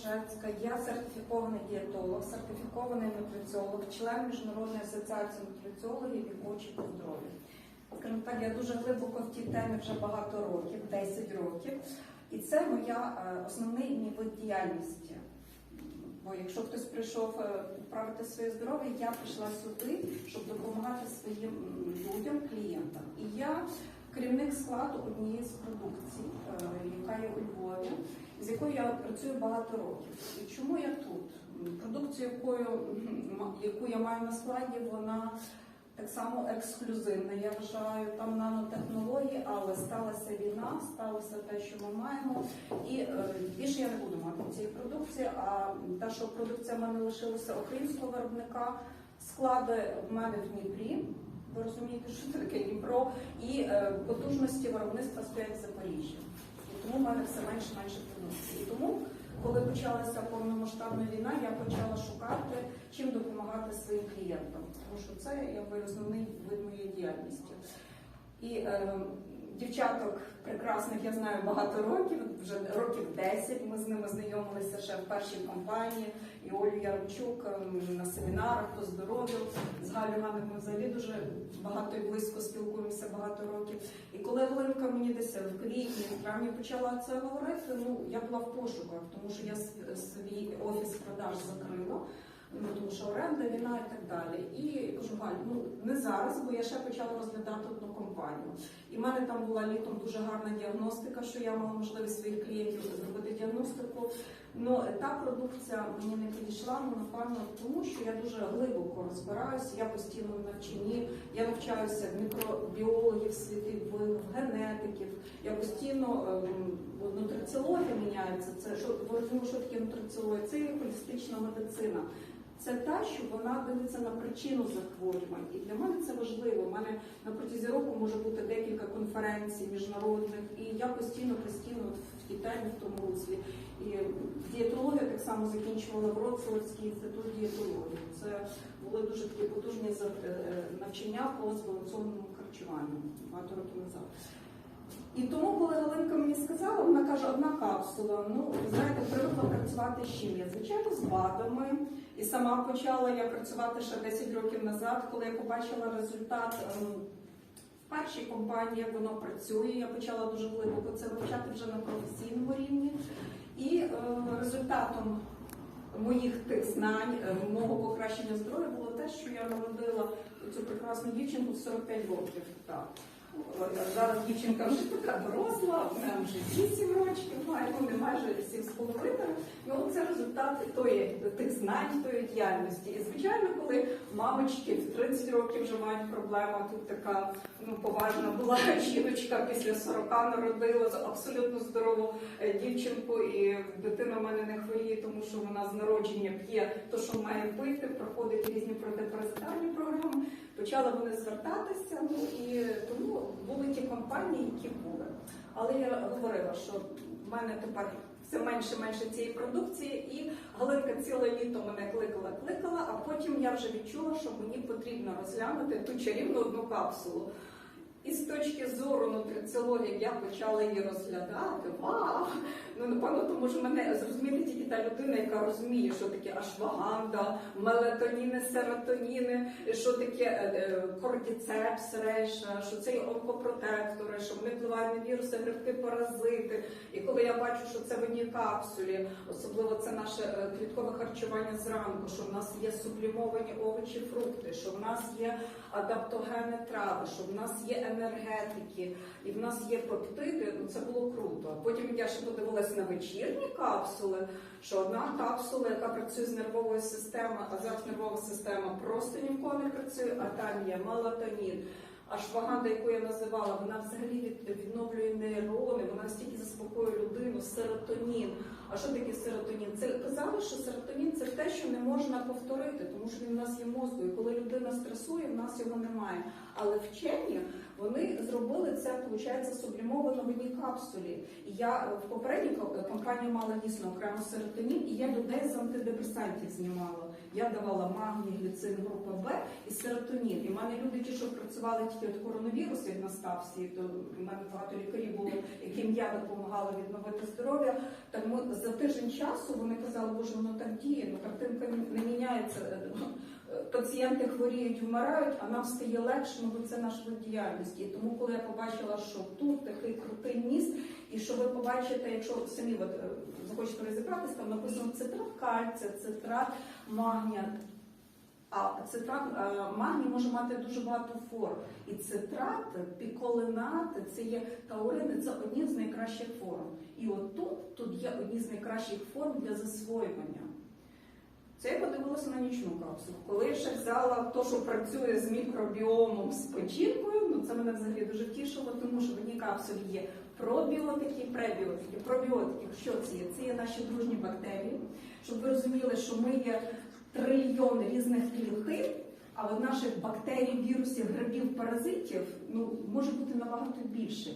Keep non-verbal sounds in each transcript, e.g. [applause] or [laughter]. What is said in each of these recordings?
Кожецька. Я сертифікований дієтолог, сертифікований нутриціолог, член Міжнародної асоціації нутриціологів і коучів по здоров'ю. Скажімо так, я дуже глибоко в тій темі вже багато років, 10 років. І це моя е, основний мій вид діяльності. Бо якщо хтось прийшов е, поправити своє здоров'я, я прийшла сюди, щоб допомагати своїм людям, клієнтам. І я керівник складу однієї з продукцій, е, яка є у Львові, з якою я працюю багато років. І чому я тут? Продукцію, якою, яку я маю на складі, вона так само ексклюзивна. Я вважаю, там нанотехнології, але сталася війна, сталося те, що ми маємо. І е, більше я не буду мати цієї продукції. А та, що продукція в мене лишилася українського виробника, склади в мене в Дніпрі. Ви розумієте, що це таке Дніпро, і е, потужності виробництва стоять в Запоріжжі. І тому в мене все менше менше приносить. І тому, коли почалася повномасштабна війна, я почала шукати, чим допомагати своїм клієнтам, тому що це якби основний вид моєї діяльності. І е, дівчаток прекрасних я знаю багато років, вже років 10 Ми з ними знайомилися ще в першій компанії. І Олю Яремчук ем, на семінарах по здоров'ю. З Галю Ганик ми взагалі дуже багато і близько спілкуємося багато років. І коли Оленка мені десь в квітні, в травні почала це говорити, ну я була в пошуках, тому що я св- свій офіс продаж закрила. Ну, тому що оренда, війна і так далі. І кажу, Галь, ну не зараз, бо я ще почала розглядати одну компанію. І в мене там була літом дуже гарна діагностика, що я мала можливість своїх клієнтів зробити діагностику. Ну та продукція мені не підійшла, ну напевно, тому що я дуже глибоко розбираюся. Я постійно в навчанні, я навчаюся в мікробіологів, світових, генетиків. Я постійно ем, нутриціологія міняється. Це що ви розумієте, що таке нутриціологія? Це є холістична медицина. Це та, що вона дивиться на причину захворювань. І для мене це важливо. У мене на протязі року може бути декілька конференцій міжнародних, і я постійно, постійно в темі, в тому руслі. І дієтологія так само закінчувала Вроцлавський інститут дієтології. Це були дуже такі потужні е, навчання по збалансованому харчуванню багато років назад. І тому, коли Галинка мені сказала, вона каже, одна капсула. Ну, знаєте, привикла працювати чим? Я, звичайно, з БАДами. І сама почала я працювати ще 10 років назад, коли я побачила результат. ем, В першій компанії як воно працює, я почала дуже глибоко це вивчати вже на професійному рівні. І е, результатом моїх тих знань, е, мого покращення здоров'я було те, що я народила цю прекрасну дівчинку в 45 років. Так. Зараз дівчинка вже така доросла, вона вже 8 років має, ну не майже 7 з половиною. Ну це результат тої тих знань, тої діяльності. І звичайно, коли мамочки в 30 років вже мають проблему, тут така ну поважна була [laughs] жіночка після 40 народила абсолютно здорову е, дівчинку, і дитина в мене не хворіє, тому що вона з народження п'є те, що має пити, проходить різні протипаразитарні програми. Почали вони звертатися, ну і тому були ті компанії, які були. Але я говорила, що в мене тепер все менше менше цієї продукції, і Галинка ціле літо мене кликала, кликала, а потім я вже відчула, що мені потрібно розглянути ту чарівну одну капсулу. І з точки зору нутриціології я почала її розглядати. Вау! Ну напевно, тому що мене зрозуміти тільки та людина, яка розуміє, що таке ашваганда, мелатоніни, серотоніни, що таке е, е, кортіцепс, реша, що це є онкопротектори, що вони впливають на віруси, грибки, паразити. І коли я бачу, що це в одній капсулі, особливо це наше е, кліткове харчування зранку, що в нас є сублімовані овочі, фрукти, що в нас є адаптогени трави, що в нас є енергетики, і в нас є пептиди, ну це було круто. Потім я ще подивилася на вечірні капсули, що одна капсула, яка працює з нервовою системою, а зараз нервова система просто ні в кого не працює, а там є мелатонін. А шваганда, яку я називала, вона взагалі відновлює нейрони, вона настільки заспокоює людину, серотонін. А що таке серотонін? Це казали, що серотонін це те, що не можна повторити, тому що він в нас є мозку. І коли людина стресує, в нас його немає. Але вчені вони зробили це, виходить, сублімовано в одній капсулі. І я е, в попередній ко- компанії мала дійсно окремо серотонін, і я людей з антидепресантів знімала. Я давала магній, гліцин, група Б і серотонін. І в мене люди, ті, що працювали тільки від коронавірусу, як настався, то в мене багато лікарів було, яким я допомагала відновити здоров'я. Так ми за тиждень часу вони казали, боже, воно так діє, ну картинка не міняється. Пацієнти хворіють, вмирають, а нам стає легше, бо це наш вид діяльності. Тому, коли я побачила, що тут такий крутий міст, і що ви побачите, якщо самі от, е, захочете розібратися, там написано цитрат кальція, цитрат магнія. А цитрат е, магній може мати дуже багато форм. І цитрати, піколинати, це є таурини, це одні з найкращих форм. І от тут, тут є одні з найкращих форм для засвоювання. Це я подивилася на нічну капсулу. Коли я ще взяла те, що працює з мікробіомом, з печінкою, ну це мене взагалі дуже тішило, тому що в одній капсулі є пробіотики пребіотики. Пробіотики, що це є? Це є наші дружні бактерії. Щоб ви розуміли, що ми є трильйон різних клітин, а от наших бактерій, вірусів, грибів, паразитів ну, може бути набагато більше.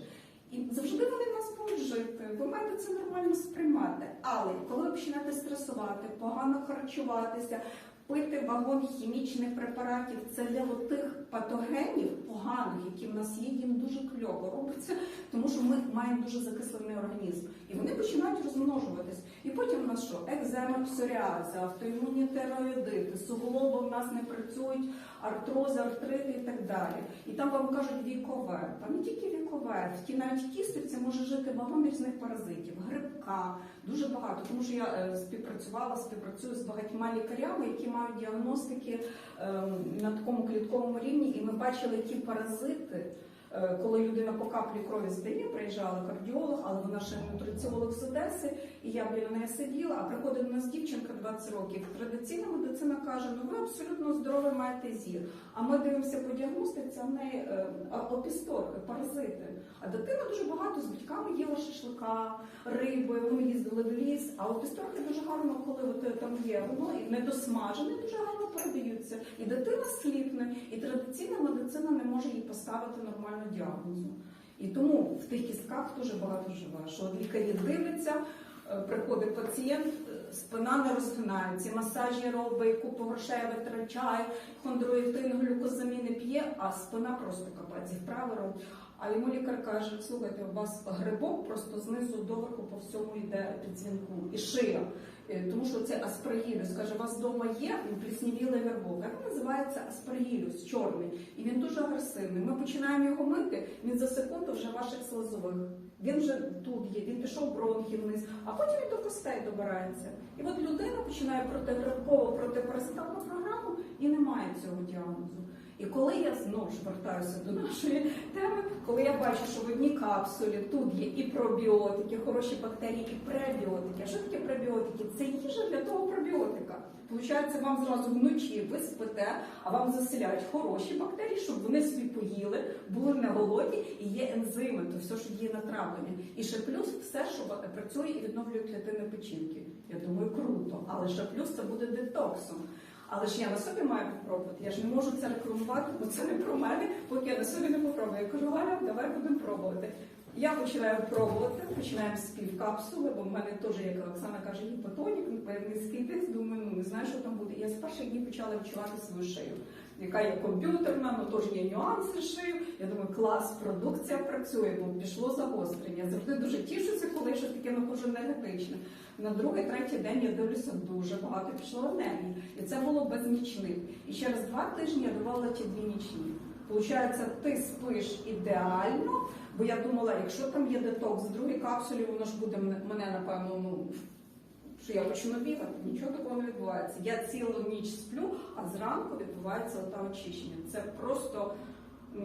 І завжди вони в нас будуть жити. Ви маєте це нормально сприймати. Але коли ви починаєте стресувати, погано харчуватися, пити вагон хімічних препаратів, це для тих патогенів поганих, які в нас є, їм дуже кльово робиться, тому що ми маємо дуже закислений організм. І вони починають розмножуватись. І потім у нас що? Екзема, псоріази, автоімунні тероїдити, суглоби в нас не працюють, артрози, артрити і так далі. І там вам кажуть вікове. Там не тільки вікове, в ті навіть кістиці може жити вагон різних паразитів, грибка, дуже багато. Тому що я е, співпрацювала, співпрацюю з багатьма лікарями, які мають діагностики е, на такому клітковому рівні, і ми бачили ті паразити. Е, Коли людина по каплі крові здає, приїжджала кардіолог, але вона ще нутриціолог з Одеси, і я біля неї сиділа, а приходить до нас дівчинка 20 років. Традиційна медицина каже, ну ви абсолютно здоровий маєте зір. А ми дивимося по діагностиці, в неї е, опісторки, паразити. А дитина дуже багато з батьками їла шашлика, риби, вони їздили в ліс. А опісторки дуже гарно, коли от, е, там є воно і недосмажене, дуже гарно передаються. І дитина сліпне, і традиційна медицина не може їй поставити нормальну діагнозу. І тому в тих кістках дуже багато живе, що лікарі дивляться, е, приходить пацієнт, е, спина не розгинається, масажі робить, купу грошей витрачає, хондроїтин, глюкозаміни п'є, а спина просто капець, і вправи робить. А йому лікар каже: слухайте, у вас грибок просто знизу доверху по всьому йде під дзвінку і шия. Е, Тому що це аспаргілюс. Каже, у вас вдома є ну, пліснівілий грибок. Він називається аспаргілюс, чорний. І він дуже агресивний. Ми починаємо його мити, він за секунду вже ваших слизових. Він вже тут є, він пішов бронхи вниз, а потім він до костей добирається. І от людина починає протигрибкову, протипаразитарну програму і не має цього діагнозу. І коли я знову ж вертаюся до нашої теми, коли я бачу, що в одній капсулі тут є і пробіотики, хороші бактерії, і пребіотики. А що таке пребіотики? Це їжа для того пробіотика. Получається, вам зразу вночі ви спите, а вам заселяють хороші бактерії, щоб вони собі поїли, були не голодні, і є ензими, то все, що діє на травлення. І ще плюс все, що працює і відновлює клітини печінки. Я думаю, круто. Але ще плюс це буде детоксом. Але ж я на собі маю попробувати. Я ж не можу це рекламувати, бо це не про мене, поки я на собі не попробую. Я кажу, Галя, давай будемо пробувати. Я починаю пробувати, починаємо з півкапсули, бо в мене теж, як Оксана каже, гіпотонік, низький тиск, думаю, ну не знаю, що там буде. Я з перших днів почала відчувати свою шию, яка є комп'ютерна, ну теж є нюанси шию. Я думаю, клас, продукція працює, бо пішло загострення. Завжди дуже тішуся, коли я щось таке нахожу енергетичне. На другий, третій день я дивлюся дуже багато пішло енергії. І це було без нічних. І через два тижні я давала ті дві нічні. Получається, ти спиш ідеально, бо я думала, якщо там є детокс в другій капсулі, воно ж буде мене, напевно, ну що я почну бігати. Нічого такого не відбувається. Я цілу ніч сплю, а зранку відбувається ота очищення. Це просто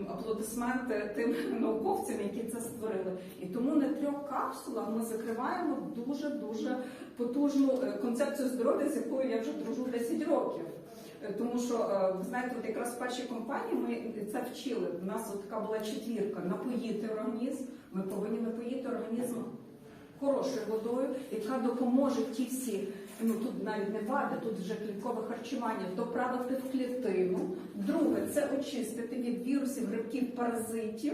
аплодисменти тим науковцям, які це створили. І тому на трьох капсулах ми закриваємо дуже дуже потужну е, концепцію здоров'я, з якою я вже дружу 10 років. Е, Тому що е, ви знаєте, от якраз в першій компанії ми це вчили. У нас от така була четвірка напоїти організм. Ми повинні напоїти організм хорошою водою, яка допоможе ті всі. Ну тут навіть не вади, тут вже кліткове харчування, доправити в клітину. Друге, це очистити від вірусів, грибків, паразитів.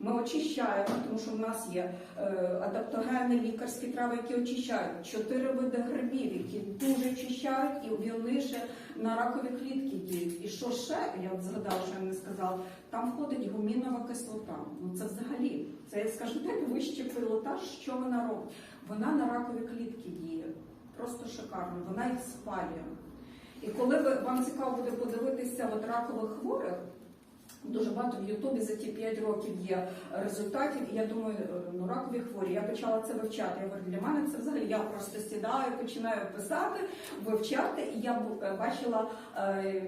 Ми очищаємо, тому що в нас є е, адаптогени, лікарські трави, які очищають. Чотири види грибів, які дуже очищають, і вони ще на ракові клітки діють. І що ще, я от згадала, що я не сказала, там входить гумінова кислота. Ну це взагалі, це, скажімо так, вищий пілотаж, що вона робить. Вона на ракові клітки діє. Просто шикарно, вона їх спалює. І коли ви, вам цікаво буде подивитися от ракових хворих, дуже багато в Ютубі за ті 5 років є результатів, і я думаю, е, ну ракові хворі. Я почала це вивчати. Я говорю, для мене це взагалі я просто сідаю, починаю писати, вивчати. І я е, бачила, е,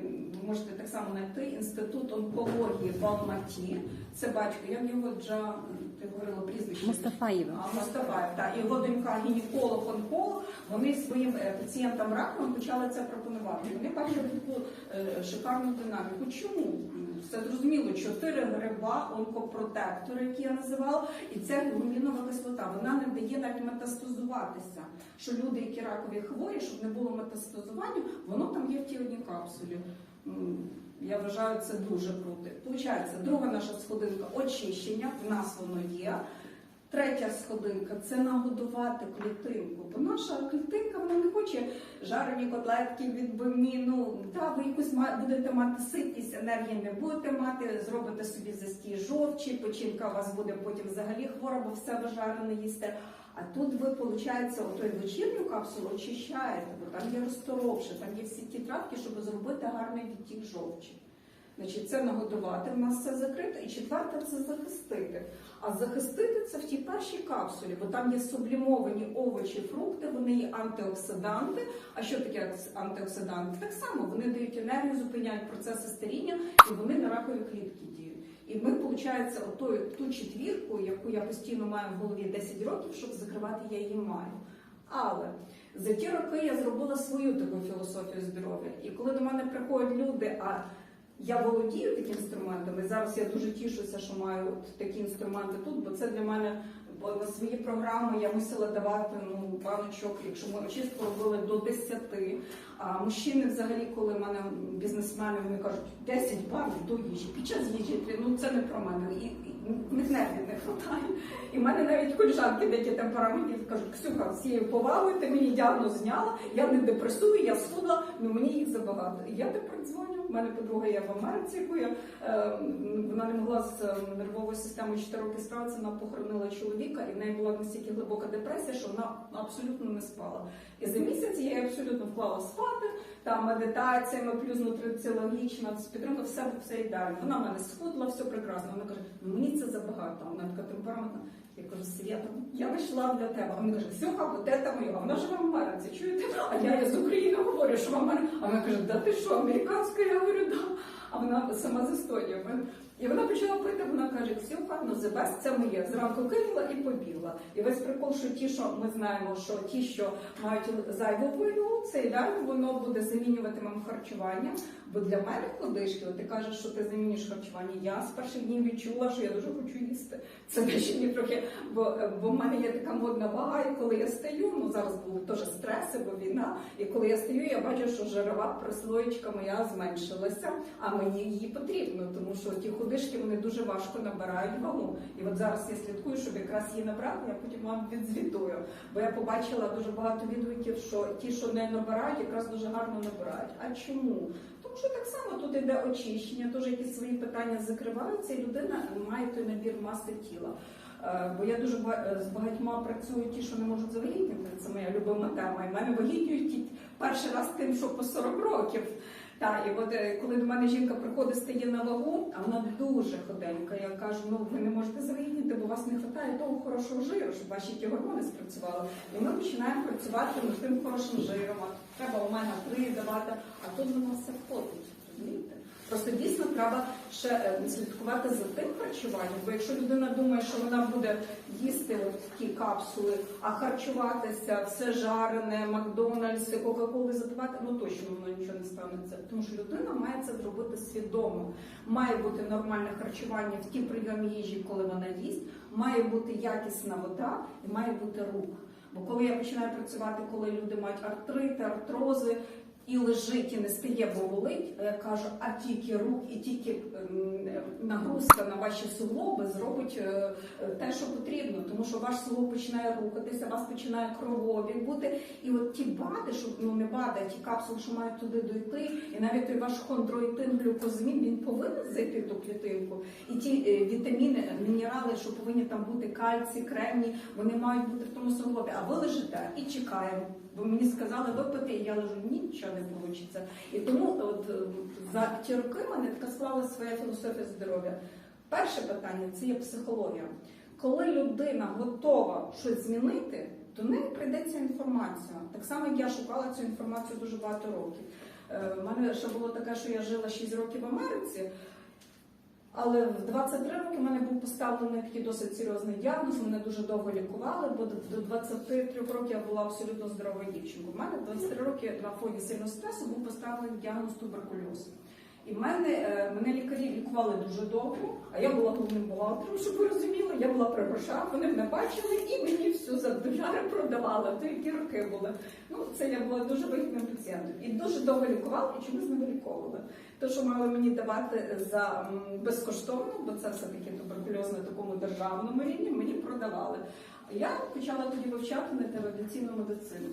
можете так само знайти інститут онкології в Алматі. Це батько. Я в нього Джа, ти говорила прізвище. Мустафаєва. А, Мустафаєв, так. Його донька гінеколог, онколог, вони своїм пацієнтам раком почали це пропонувати. Вони бачили таку шикарну динаміку. Чому? М, Все зрозуміло, чотири гриба, онкопротектори, які я називала, і це гумінова кислота. Вона не дає навіть метастазуватися. Що люди, які ракові хворі, щоб не було метастазування, воно там є в тій одній капсулі. Я вважаю це дуже круто. Получається, друга наша сходинка очищення. В нас воно є. Третя сходинка це нагодувати клітинку. Бо наша клітинка жарені котлетки, відбивні. Ну та ви якусь будете мати ситність, енергії не будете мати, зробите собі застій жовчі, печінка у вас буде потім взагалі хвора, бо все ви жарене їсте. А тут ви, виходить, отой вечірню капсулу очищаєте, бо там є розторопше, там є всі ті травки, щоб зробити гарний відтік жовчі. Значить, це нагодувати, в нас все закрито. І четверте це захистити. А захистити це в тій першій капсулі, бо там є сублімовані овочі, фрукти, вони є антиоксиданти. А що таке антиоксиданти? Так само вони дають енергію, зупиняють процеси старіння, і вони на ракові клітки діють. І ми, виходить, отою ту четвірку, яку я постійно маю в голові 10 років, щоб закривати, я її маю. Але за ті роки я зробила свою таку філософію здоров'я. І коли до мене приходять люди, а я володію такими інструментами. Зараз я дуже тішуся, що маю от такі інструменти тут, бо це для мене бо на свої програми я мусила давати ну баночок, якщо ми очистку робили до 10. А мужчини, взагалі, коли в мене бізнесмени, вони кажуть 10 банок до їжі. Під час їжі ну це не про мене. І, і в не хватає. І в мене навіть коліжанки деякі темпераментів кажуть, Ксюха, з цією повагою ти мені діагноз зняла, я не депресую, я схудла, ну мені їх забагато. І я тепер дзвоню. У мене подруга є в Америці, яку я е, вона не могла з е, нервовою системою 4 роки справитися, вона похоронила чоловіка, і в неї була настільки глибока депресія, що вона абсолютно не спала. І за місяць я її абсолютно вклала спати, там медитаціями, плюс нутриціологічна підтримка, все, все ідеально. Вона в мене схудла, все прекрасно. Вона каже, ну мені це забагато. Вона така темпераментна. Я кажу, Свята, я вийшла для тебе. А Вона каже, Ксюха, вот это моє. А Вона живе в Америці, чуєте? А я з України говорю, що в Америці. А вона каже, да ти що, американська? Я говорю, да. А вона сама з Естонії. І вона почала пити, вона каже, Ксюха, ну the це моє. Зранку кинула і побігла. І весь прикол, що ті, що ми знаємо, що ті, що мають зайву вагу, це ідеально воно буде замінювати вам харчування. Бо для мене ходишки, ти кажеш, що ти замінюєш харчування. Я з перших днів відчула, що я дуже хочу їсти. Це теж трохи, бо, бо в мене є така модна вага, і коли я стаю, ну зараз були теж стреси, бо війна. І коли я стаю, я бачу, що жирова прослоєчка моя зменшилася, а мені її потрібно, тому що ті худишки вони дуже важко набирають вагу. І от зараз я слідкую, щоб якраз її набрати, я потім вам відзвітую. Бо я побачила дуже багато відгуків, що ті, що не набирають, якраз дуже гарно набирають. А чому? Тому що так само тут йде очищення, теж якісь свої питання закриваються, і людина має той набір маси тіла. Е, Бо я дуже е, з багатьма працюю ті, що не можуть завагітніти. Це моя любима тема. І мене вагітнюють перший раз тим, що по 40 років. Так, і от е, коли до мене жінка приходить, стає на вагу, а вона дуже худенька. Я кажу, ну ви не можете завагітніти, бо у вас не вистачає того хорошого жиру, щоб ваші ті гормони спрацювали. І ми починаємо працювати над тим хорошим жиром. Треба омега-3 давати, а тут воно все входить. Розумієте? Просто дійсно треба ще е, слідкувати за тим харчуванням, бо якщо людина думає, що вона буде їсти ті капсули, а харчуватися все жарене, Макдональдс, Кока-Коли запивати, ну точно воно нічого не станеться. Тому що людина має це зробити свідомо. Має бути нормальне харчування в ті прийомі їжі, коли вона їсть, має бути якісна вода і має бути рух. Бо коли я починаю працювати, коли люди мають артрити, артрози, і лежить, і не стає, бо болить. Я кажу, а тільки рук, і тільки ем, нагрузка на ваші суглоби зробить е, те, що потрібно, тому що ваш суглоб починає рухатися, вас починає кровообіг бути. І от ті бади, що ну не бади, а ті капсули, що мають туди дойти, і навіть той ваш хондроїтин, глюкозамін, він повинен зайти в ту клітинку. І ті е, вітаміни, мінерали, що повинні там бути кальцій, кремні, вони мають бути в тому суглобі. А ви лежите і чекаємо. Бо мені сказали випити, і я лежу, нічого не вийде. І тому от е, за ті роки мене така склалася своя філософія здоров'я. Перше питання це є психологія. Коли людина готова щось змінити, до неї прийдеться інформація. Так само, як я шукала цю інформацію дуже багато років. Е, У мене ще було таке, що я жила 6 років в Америці, але в 23 роки в мене був поставлений такий досить серйозний діагноз. Мене дуже довго лікували, бо до- до 23 років я була абсолютно здоровою дівчинкою. У мене в 23 роки на фоні сильного стресу був поставлений діагноз туберкульоз. І мене, е, мене лікарі лікували дуже довго, а я була головним бухгалтером, щоб ви розуміли, я була при грошах, вони мене бачили і мені все за доляри продавали. То які роки були. Ну, це я була дуже вигідним пацієнтом. І дуже довго лікували, і чомусь не виліковували. Те, що мали мені давати за безкоштовно, бо це все-таки туберкульоз на такому державному рівні, мені продавали. Я почала тоді вивчати нетрадиційну медицину.